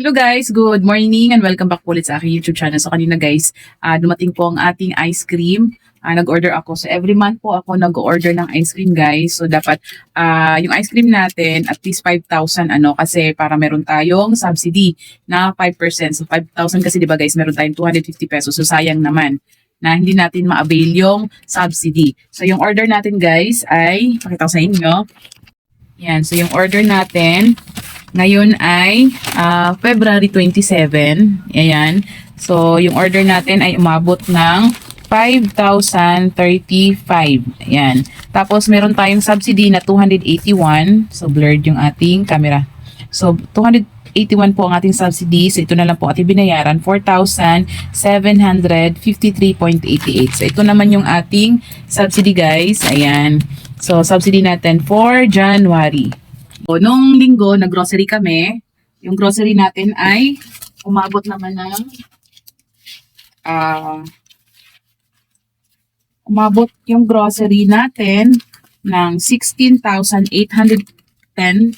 Hello guys, good morning and welcome back ulit sa aking YouTube channel. So kanina guys, ah, dumating po ang ating ice cream. Ah, nag-order ako. So every month po ako nag-order ng ice cream guys. So dapat ah, yung ice cream natin at least 5,000 ano kasi para meron tayong subsidy na 5%. So 5,000 kasi 'di ba guys, meron tayong 250 pesos. So sayang naman na hindi natin ma-avail yung subsidy. So yung order natin guys ay pakita ko sa inyo. Yan, so yung order natin ngayon ay ah, February 27. Ayan. So, yung order natin ay umabot ng 5,035. Ayan. Tapos, meron tayong subsidy na 281. So, blurred yung ating camera. So, 281 po ang ating subsidy. So, ito na lang po ating binayaran. 4,753.88. So, ito naman yung ating subsidy, guys. Ayan. So, subsidy natin for January. Nung linggo, nag-grocery kami. Yung grocery natin ay umabot naman ng ah umabot yung grocery natin ng 16,810.64.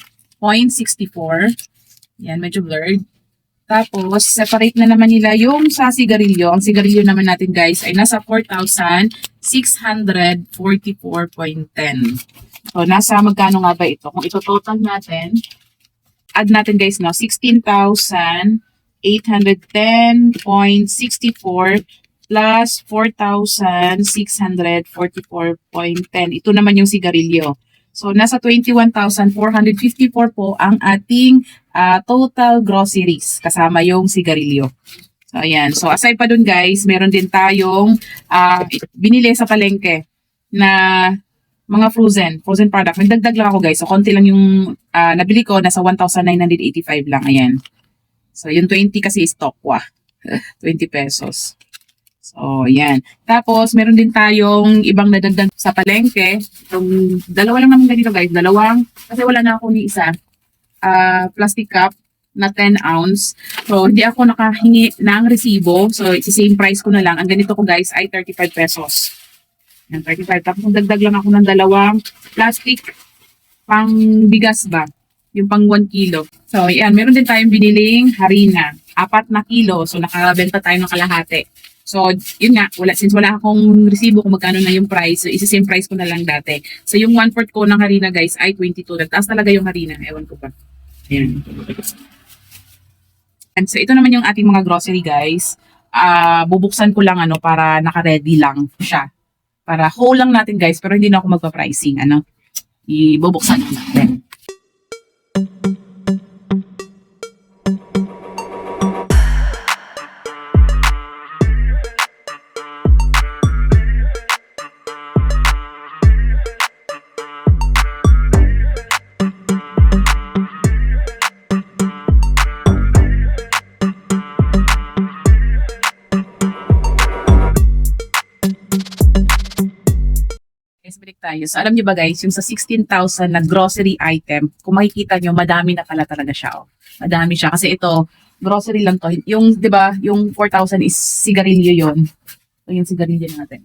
Yan, medyo blurred. Tapos, separate na naman nila yung sa sigarilyo. Ang sigarilyo naman natin, guys, ay nasa 4,644.10. So, nasa magkano nga ba ito? Kung ito total natin, add natin guys, no? 16,810.64 plus 4,644.10. Ito naman yung sigarilyo. So, nasa 21,454 po ang ating ah, total groceries kasama yung sigarilyo. So, ayan. So, aside pa dun guys, meron din tayong ah, binili sa palengke na mga frozen, frozen product. Nagdagdag lang ako guys. So, konti lang yung ah, nabili ko. Nasa 1,985 lang. Ayan. So, yung 20 kasi is tokwa. 20 pesos. So, yan. Tapos, meron din tayong ibang nadagdag sa palengke. Itong, dalawa lang naman ganito guys. Dalawang, kasi wala na ako ni isa. ah, plastic cup na 10 ounce. So, hindi ako nakahingi ng resibo. So, isi-same price ko na lang. Ang ganito ko guys ay 35 pesos. Yan, 35. Tapos dagdag lang ako ng dalawang plastic pang bigas ba? Yung pang 1 kilo. So, yan. Meron din tayong biniling harina. Apat na kilo. So, nakabenta tayo ng kalahati. So, yun nga. Wala, since wala akong resibo kung magkano na yung price, so isi-same price ko na lang dati. So, yung 1 fourth ko ng harina, guys, ay 22. Nagtaas talaga yung harina. Ewan ko pa. Ayan. And so, ito naman yung ating mga grocery, guys. Ah, bubuksan ko lang ano para naka-ready lang siya para whole lang natin guys, pero hindi na ako magpa-pricing, ano. Ibubuksan natin. Tayo. So, alam niyo ba guys, yung sa 16,000 na grocery item, kung makikita niyo, madami na pala talaga siya. Oh. Madami siya. Kasi ito, grocery lang to. Yung, di ba, yung 4,000 is sigarilyo yon Ito yung sigarilyo natin.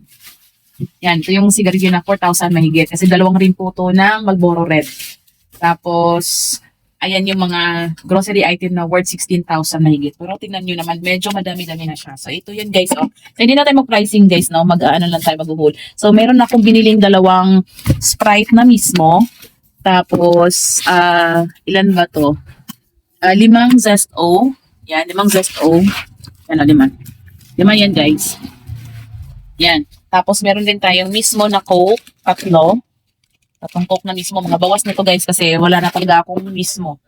Yan, ito yung sigarilyo na 4,000 mahigit. Kasi dalawang rin po to ng Malboro Red. Tapos, ayan yung mga grocery item na worth 16,000 mahigit. Pero tingnan nyo naman, medyo madami-dami na siya. So, ito yun guys, oh. So, hindi na tayo mag-pricing guys, no? Mag-ano lang tayo mag-hold. So, meron akong biniling dalawang Sprite na mismo. Tapos, ah, ilan ba to? Ah, limang Zest O. Yan, limang Zest O. Yan, oh, lima. Lima yan, guys. Yan. Tapos, meron din tayong mismo na Coke, tatlo. Tatlong Coke na mismo. Mga bawas nito, guys, kasi wala na talaga akong mismo.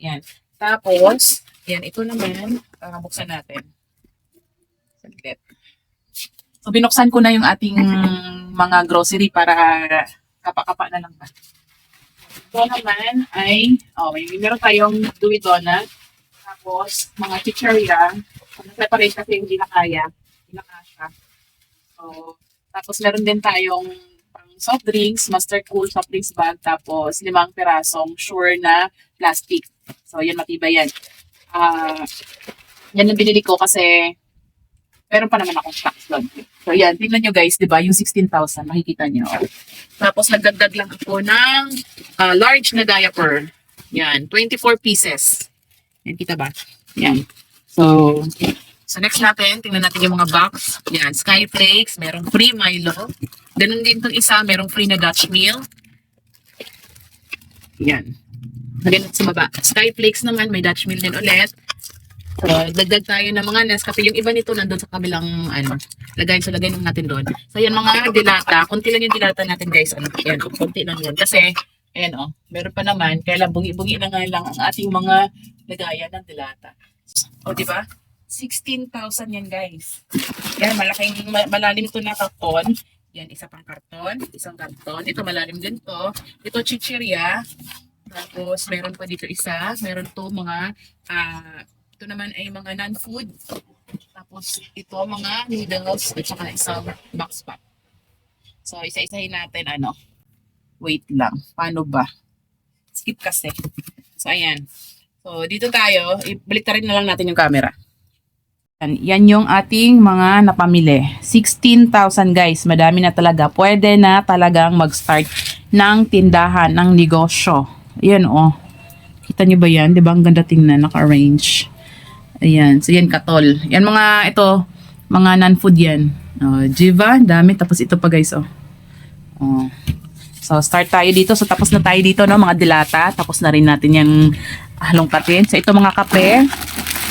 Yan. Tapos, yan, ito naman, uh, buksan natin. Saglit. So, binuksan ko na yung ating mga grocery para kapa-kapa na lang ba. Ito naman ay, oh, may meron tayong Dewey Donut. Tapos, mga chicheria. Separate kasi hindi na kaya. Hindi na kasha. So, tapos meron din tayong soft drinks, Master Cool soft drinks bag. Tapos, limang pirasong sure na plastic. So, yan, matibay yan. Ah, yan ang binili ko kasi meron pa naman akong stocks doon. So, yan. Tingnan nyo guys, di ba? Yung 16,000, makikita nyo. Tapos, nagdagdag lang ako ng ah, large na diaper. Yan. 24 pieces. Yan, kita ba? Yan. So, so next natin, tingnan natin yung mga box. Yan, Skyflakes, merong free Milo. Ganun din itong isa, merong free na Dutch meal. Yan. Ganun sa baba. Skyflakes naman, may Dutch meal din ulit. So, dagdag tayo ng mga Nescafe. Yung iba nito nandun sa kabilang, ano, lagay, so lagay natin doon. So, yan mga dilata. Kunti lang yung dilata natin, guys. Ano, yan, kunti lang yun. Kasi, ayan, oh, meron pa naman. Kaya lang, bungi-bungi na nga lang ang ating mga lagayan ng dilata. O, di ba? 16,000 yan, guys. Yan, malaking, ma- malalim to na karton. Yan, isa pang karton. Isang karton. Ito, malalim din to. Ito, chichirya. Tapos, meron pa dito isa. Meron to mga, ah, ito naman ay mga non-food. Tapos, ito mga noodles at saka isang box pop. So, isa-isahin natin, ano. Wait lang. Paano ba? Skip kasi. So, ayan. So, dito tayo. Ibalik rin na lang natin yung camera. Yan, yan yung ating mga napamili. 16,000 guys. Madami na talaga. Pwede na talagang mag-start ng tindahan, ng negosyo. Ayan oh. Kita nyo ba yan? Di ba ang ganda tingnan? Naka-arrange. Ayan. So yan katol. Yan mga ito. Mga non-food yan. Oh, Jiva. Dami. Tapos ito pa guys oh. Oh. So start tayo dito. So tapos na tayo dito no mga dilata. Tapos na rin natin yung halongkatin. So ito mga kape.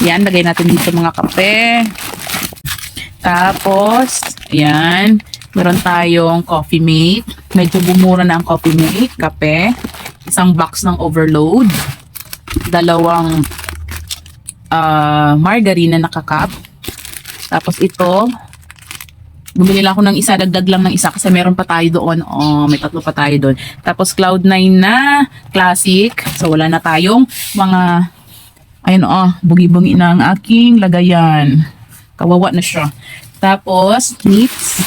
Yan. Lagay natin dito mga kape. Tapos, ayan, meron tayong coffee mate. Medyo bumura na ang coffee mate, kape. Isang box ng overload. Dalawang ah margarine na nakakap. Tapos ito, bumili lang ako ng isa, dagdag lang ng isa kasi meron pa tayo doon. Oh, may tatlo pa tayo doon. Tapos Cloud9 na classic. So wala na tayong mga ayun oh, bugi-bungi na ang aking lagayan. Kawawa na siya. Tapos, Neats.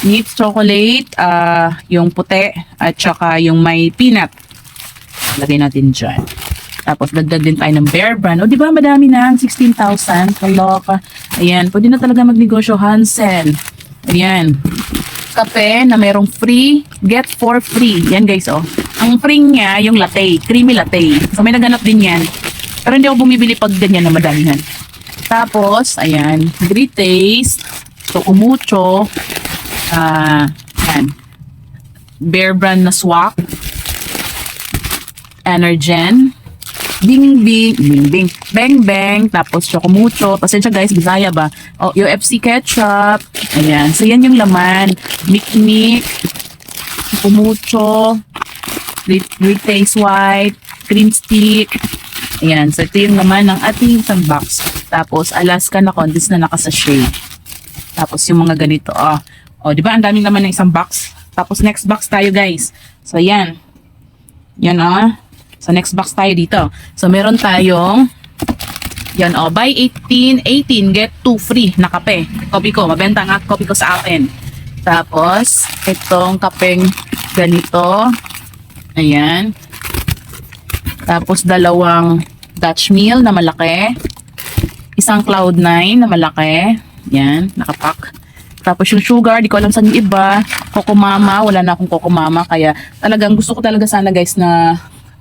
Neats chocolate, ah yung puti, at saka yung may peanut. Lagay natin dyan. Tapos, dagdag din tayo ng Bear Brand. O, di ba, madami na. 16,000. Kaloka. Ayan, pwede na talaga magnegosyo. Hansel. Ayan. Kape na merong free, get for free. Yan, guys, oh. Ang free niya, yung latte. Creamy latte. So, may naganap din yan. Pero hindi ako bumibili pag ganyan na madamihan. Tapos, ayan, great taste, Tokumucho, ah, yan, Bear Brand na swak, Energen, Bing Bing, Bing Bing, Bang Bang, tapos Chocomucho, pasensya guys, Bisaya ba? O, UFC Ketchup, ayan, so yan yung laman, Mic, Chocomucho, Taste White, Cream Stick, ayan, so ito yung laman ng ating isang box. Tapos, Alaska na condensed na nakasashay. Tapos, yung mga ganito, oh. Oh, di ba? Ang daming laman ng isang box. Tapos, next box tayo, guys. So, yan. Yan, oh. So, next box tayo dito. So, meron tayong yan, oh. Buy 18, 18, get 2 free na kape. Kopi ko. Mabenta nga kopi ko sa akin. Tapos, itong kapeng ganito. Ayan. Tapos, dalawang Dutch meal na malaki. Isang Cloud9 na malaki. Yan, nakapak. Tapos yung sugar, di ko alam saan yung iba. Coco Mama, wala na akong Coco Mama. Kaya talagang gusto ko talaga sana guys na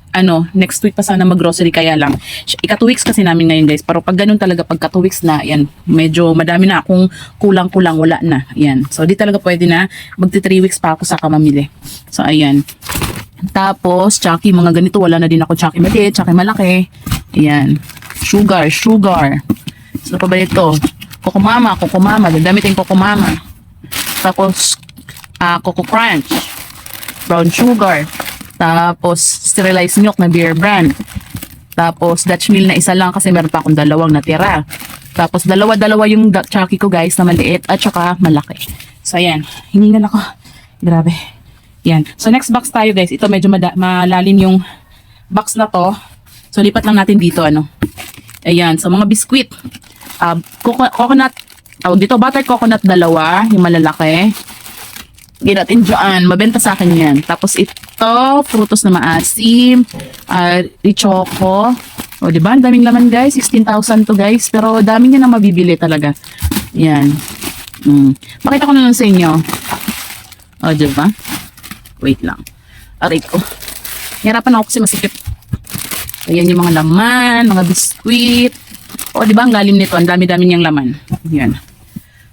ano, next week pa sana mag-grocery kaya lang. Ika 2 weeks kasi namin ngayon guys. Pero pag ganun talaga, pagka 2 weeks na, yan, medyo madami na akong kulang-kulang, wala na. Yan. So, di talaga pwede na. Magti 3 weeks pa ako sa kamamili. So, ayan. Tapos, Chucky, mga ganito, wala na din ako Chucky maliit, Chucky malaki. Ayan. Sugar, sugar. So, pa ba ito? Coco Mama, Coco Mama. Gagamitin Coco Mama. Tapos, ah Coco Crunch. Brown sugar. Tapos, sterilized milk na beer brand. Tapos, Dutch meal na isa lang kasi meron pa akong dalawang natira. Tapos, dalawa-dalawa yung Chucky ko guys na maliit at saka malaki. So, ayan. Hiningan ako. Grabe. Yan. So, next box tayo guys. Ito medyo malalim yung box na to. So, lipat lang natin dito, ano. Ayan. So, mga biskwit. Uh, coco- coconut, tawag dito, butter coconut dalawa, yung malalaki. Lagyan natin dyan. Mabenta sa akin yan. Tapos ito, frutos na maasim, uh, choco. O, di ba? Daming laman, guys. 16,000 to, guys. Pero dami niya na mabibili talaga. Yan. Mm. Pakita ko na lang sa inyo. O, di ba? Wait lang. Aray ko. Hirapan ako kasi masikip. So, yan yung mga laman, mga biskuit. O, di ba, ang lalim nito. Ang dami-dami niyang laman. Yan.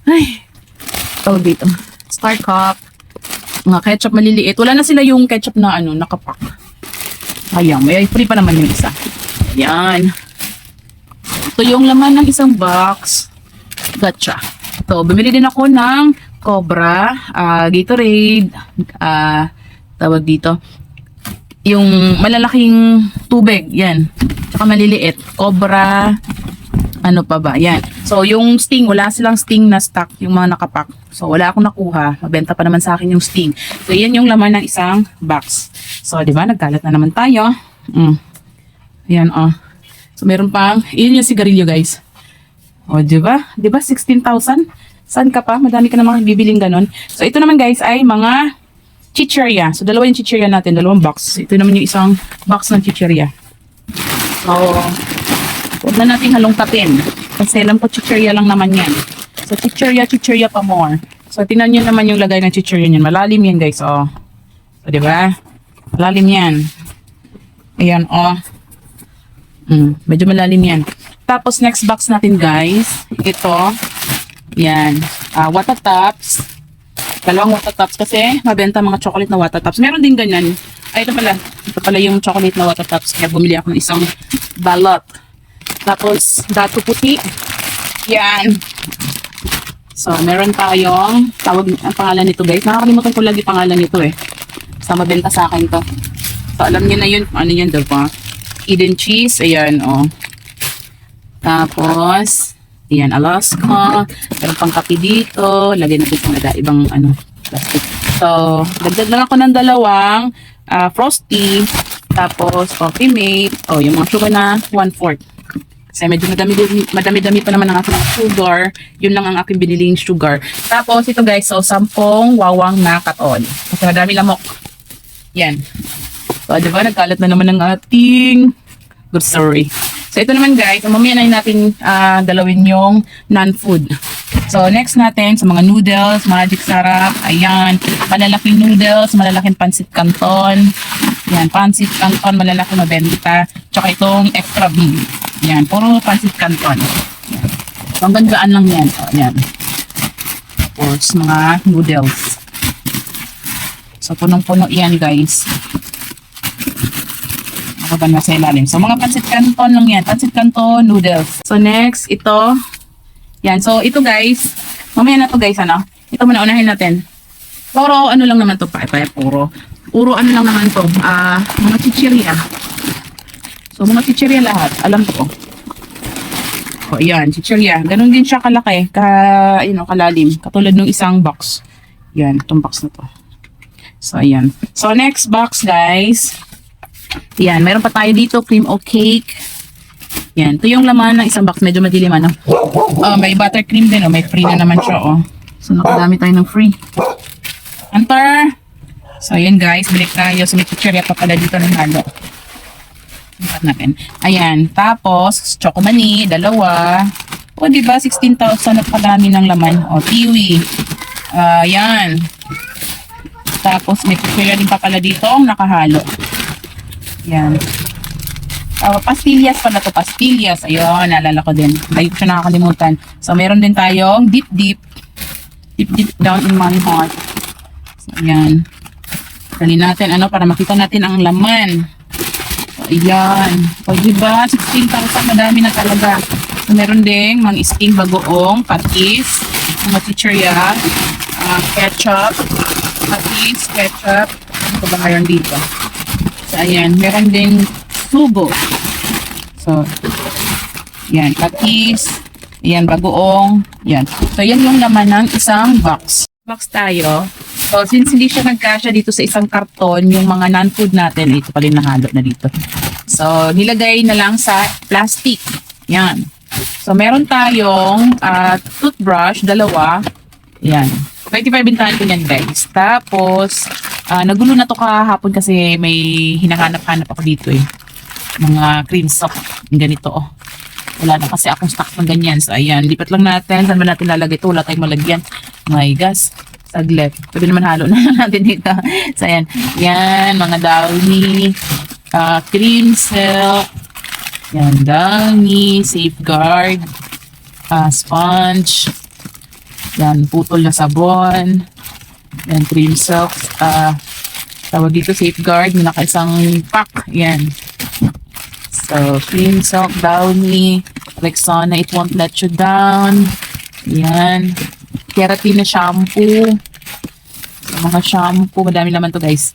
Ay, tawag dito. Star Cup. Mga ketchup maliliit. Wala na sila yung ketchup na ano, nakapak. Ayan, may free pa naman yung isa. Ayan. Ito yung laman ng isang box. Gotcha. So, bumili din ako ng Cobra, ah, Gatorade, ah, tawag dito, yung malalaking tubig, yan. Tsaka maliliit. Cobra, ano pa ba, yan. So, yung Sting, wala silang Sting na stock, yung mga nakapak. So, wala akong nakuha. Mabenta pa naman sa akin yung Sting. So, yan yung laman ng isang box. So, di ba, nagkalat na naman tayo. Mm. Ayan, oh. So, meron pang, yun yung sigarilyo, guys. O, di ba? Di ba, 16,000? Saan ka pa? Madami ka namang bibiling ganon. So, ito naman, guys, ay mga chicheria. So, dalawa yung chicheria natin, dalawang box. Ito naman yung isang box ng chicheria. So, huwag na natin halongkatin. Kasi alam ko chicheria lang naman yan. So, chicheria, chicheria pa more. So, tingnan nyo naman yung lagay ng chicheria niyan. Malalim yan, guys. Oh. So, di ba? Malalim yan. Ayan, oh. Mm, medyo malalim yan. Tapos, next box natin, guys. Ito. Yan. Ah, water tops. Dalawang water tops kasi mabenta mga chocolate na water tops. Meron din ganyan. Ay, ito pala. Ito pala yung chocolate na water tops. Kaya bumili ako ng isang balot. Tapos, dato puti. Yan. So, meron tayong, tawag, ang pangalan nito guys. Nakakalimutan ko lagi pangalan nito eh. Sa mabenta sa akin to. So, alam niyo na yun. Ano yan, diba? Eden cheese. Ayan, oh. Tapos, ayan, Alaska. Meron pang kape dito. Lagyan natin sa nada, ibang ano, plastic. So, dagdag lang ako ng dalawang ah, frosty. Tapos, coffee mate. Oh, yung mga sugar na 1-4. Kasi medyo madami, madami-dami pa naman ang aking sugar. Yun lang ang aking biniling sugar. Tapos, ito guys, so, sampung wawang na katon. Kasi madami lamok. Yan. So, di ba, nagkalat na naman ng ating grocery. So, ito naman guys, mamaya na natin ah, galawin yung non-food. So, next natin sa mga noodles, magic sarap, ayan, malalaking noodles, malalaking pansit canton, yan, pansit canton, malalaking mabenta, tsaka itong extra big. Yan, puro pansit canton. Yan. So, hanggang gaan lang yan. O, yan. Tapos, mga noodles. So, punong-puno yan, guys. Ako ba nasa ilalim? So, mga pansit canton lang yan. Pansit canton, noodles. So, next, ito. Yan. So, ito guys. Mamaya na to guys, ano? Ito muna, unahin natin. Puro, ano lang naman to pa? Pa, puro. Puro, ano lang naman to? Ah, mga chichirya. So, mga chichirya lahat. Alam ko. O, yan. Chichirya. Ganon din siya kalaki. Ka, you know, kalalim. Katulad ng isang box. Yan. Itong box na to. So, ayan. So, next box, guys. Yan, meron pa tayo dito, cream o cake. Yan, ito yung laman ng isang box. Medyo madilim, ano? Oh, may buttercream din, oh. May free na naman siya, oh. So, nakadami tayo ng free. Enter! So, ayan guys, balik tayo. So, may chichirya pa pala dito ng halo. Lipat natin. Ayan. Tapos, chocomani, dalawa. O, di ba 16,000 at kadami ng laman. O, kiwi. Ah, Ayan. Tapos, may chichirya din pa pala dito nakahalo. Yan. Uh, pastillas pala to, pastillas. Ayun, naalala ko din. Lagi ko siya nakakalimutan. So, meron din tayong deep deep. Deep deep down in my heart. So, ayan. Dali natin, ano, para makita natin ang laman. So, ayan. O, diba? 16,000, madami na talaga. So, meron ding mga sting bagoong, patis, mga chichirya, uh, ketchup, patis, ketchup. Ano ba ngayon dito? So, ayan. Meron ding sugo. So, yan. Patis. Yan, bagoong. Yan. So, yan yung laman ng isang box. Box tayo. So, since hindi siya nagkasya dito sa isang karton, yung mga non-food natin, ito pala yung nahalo na dito. So, nilagay na lang sa plastic. Yan. So, meron tayong ah, toothbrush, dalawa. Yan. 25 bintahan ko yan, guys. Tapos, ah, nagulo na to kahapon kasi may hinahanap-hanap ako dito eh. Mga cream soap. Ganito, oh. Wala na kasi akong stock ng ganyan. So, ayan. Lipat lang natin. Saan ba natin lalagay ito? Wala tayong malagyan. My gosh. Saglit. Pwede naman halo na natin dito. So, ayan. Yan. Mga downy. ah, cream silk. Yan, dami, safeguard, ah, sponge, yan, putol na sabon, yan, cream silk, ah, tawag dito safeguard, may nakaisang pack, yan. So, cream silk, downy, Rexona, it won't let you down, yan, keratin na shampoo, mga shampoo, madami naman to guys.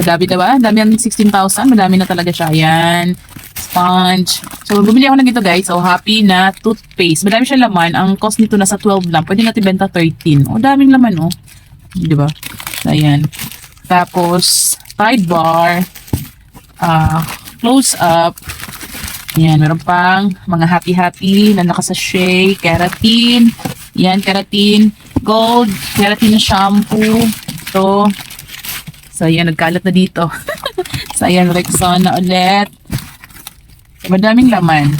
Madami diba? Dami ang 16,000. Madami na talaga siya. Yan. Sponge. So, bumili ako ng ito guys. So, happy na toothpaste. Madami siya laman. Ang cost nito nasa 12 lang. Pwede natin benta 13. O, daming laman, oh. Di ba? Ayan. Tapos, Tide Bar. ah close up. Yan, meron pang mga happy-happy na nakasashay, keratin. Yan, keratin. Gold, keratin na shampoo. Ito. So, yan, nagkalat na dito. so, ayan, Rexona ulit. Madaming laman.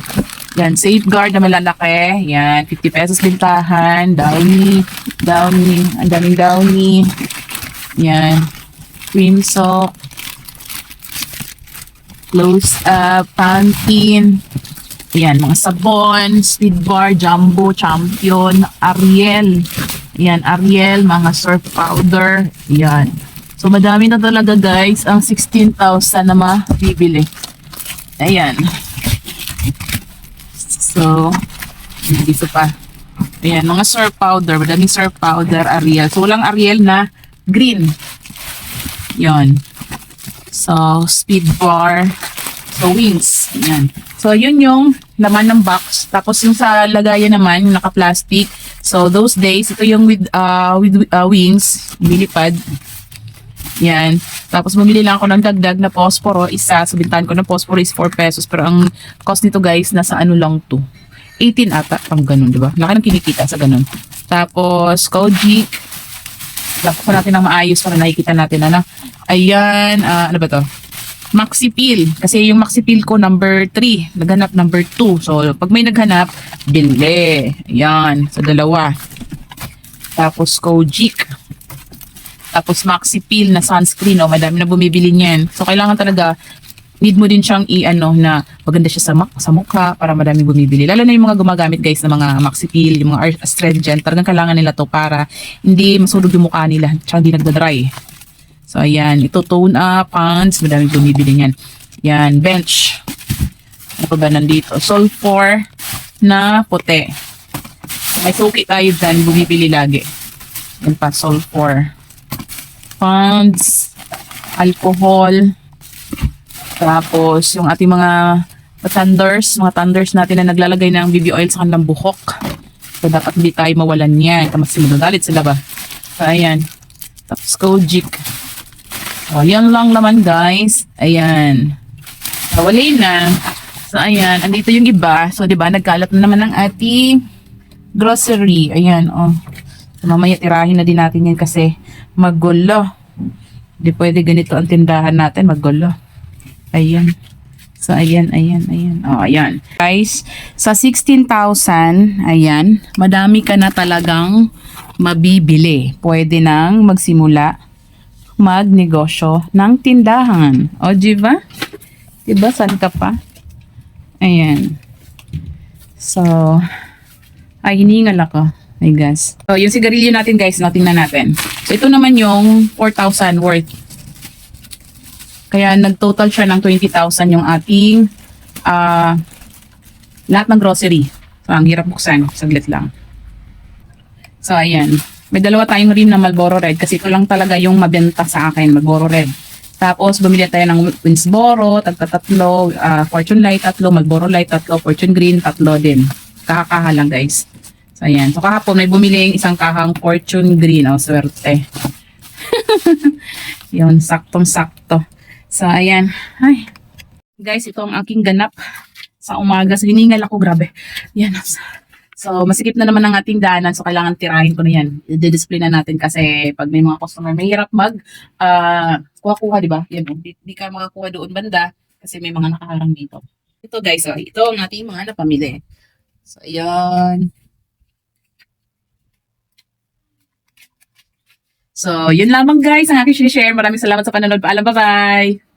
Yan, safeguard na malalaki. Yan, 50 pesos bintahan. Downy, downy, ang daming downy. Yan, cream soap. Close up, Pantene. Yan, mga sabon, speed bar, jumbo, champion, Ariel. Yan, Ariel, mga surf powder. Yan. So, madami na talaga guys ang 16,000 na mabibili. Ayan. So, dito pa. Ayan, mga surf powder. Madaming surf powder, Ariel. So, walang Ariel na green. Yon. So, speed bar. So, wings. Ayan. So, yun yung laman ng box. Tapos, yung sa lagayan naman, yung naka-plastic. So, those days, ito yung with, uh, with uh, wings, bilipad. Yan. Tapos bumili lang ako ng dagdag na posporo, isa. So bintahan ko ng posporo is 4 pesos. Pero ang cost nito guys, nasa ano lang to. 18 ata, pang ganun, di ba? Laki ng kinikita sa ganun. Tapos, Kojic. Dapat ko natin ng maayos para nakikita natin, ano. Ayan, ah, ano ba to? Maxi Peel. Kasi yung Maxi Peel ko number 3. Naghanap number 2. So, pag may naghanap, bili. Ayan, sa dalawa. Tapos, Kojic. Tapos Maxi Peel na sunscreen, oh, madami na bumibili niyan. So kailangan talaga need mo din siyang i-ano na maganda siya sa, mak- sa mukha para madami bumibili. Lalo na yung mga gumagamit guys ng mga Maxi Peel, yung mga astringent, talagang kailangan nila to para hindi masunog yung mukha nila, tsaka hindi nagda-dry. So ayan, ito tone up, pants, madami bumibili niyan. Yan, bench. Ano pa ba nandito? Sulfur na puti. May suki tayo dyan, bumibili lagi. Yan pa, sulfur funds, alcohol, tapos yung ating mga thunders, mga thunders natin na naglalagay ng BB oil sa kanilang buhok. So, dapat hindi tayo mawalan yan. Kasi magagalit sila ba? So, ayan. Tapos, Kojic. So, yan lang naman, guys. Ayan. So, wala na. So, ayan. Andito yung iba. So, di ba, nagkalat na naman ang ating grocery. Ayan, oh. So, mamaya tirahin na din natin yan kasi magulo. Di pwede ganito ang tindahan natin, magulo. Ayan. So, ayan, ayan, ayan. Oh, ayan. Guys, sa 16,000, ayan, madami ka na talagang mabibili. Pwede nang magsimula magnegosyo ng tindahan. O, di ba? Diba, saan ka pa? Ayan. So, ay, hiningal ako. I guess. So, yung sigarilyo natin guys, no, tingnan natin. So, ito naman yung 4,000 worth. Kaya nag-total siya ng 20,000 yung ating ah lahat ng grocery. So, ang hirap buksan. Saglit lang. So, ayan. May dalawa tayong rim na Marlboro Red kasi ito lang talaga yung mabenta sa akin, Marlboro Red. Tapos, bumili tayo ng Winsboro, tagta tatlo, ah, Fortune Light tatlo, Marlboro Light tatlo, Fortune Green tatlo din. Kakakaha lang guys. So, ayan. So, kahapon may bumili isang kahang Fortune Green. Oh, swerte. Yun, saktong-sakto. So, ayan. Ay. Guys, ito ang aking ganap sa umaga. So, hiningal ako. Grabe. Yan. So, masikip na naman ang ating daanan. So, kailangan tirahin ko na yan. I-display na natin kasi pag may mga customer, mahirap mag ah, kuha-kuha, di ba? Yan, oh. di, di ka makakuha doon banda kasi may mga nakaharang dito. Ito guys, oh, ito ang ating mga napamili. So, ayan. So, yun lamang guys ang aking share. Maraming salamat sa panonood. Paalam, bye-bye!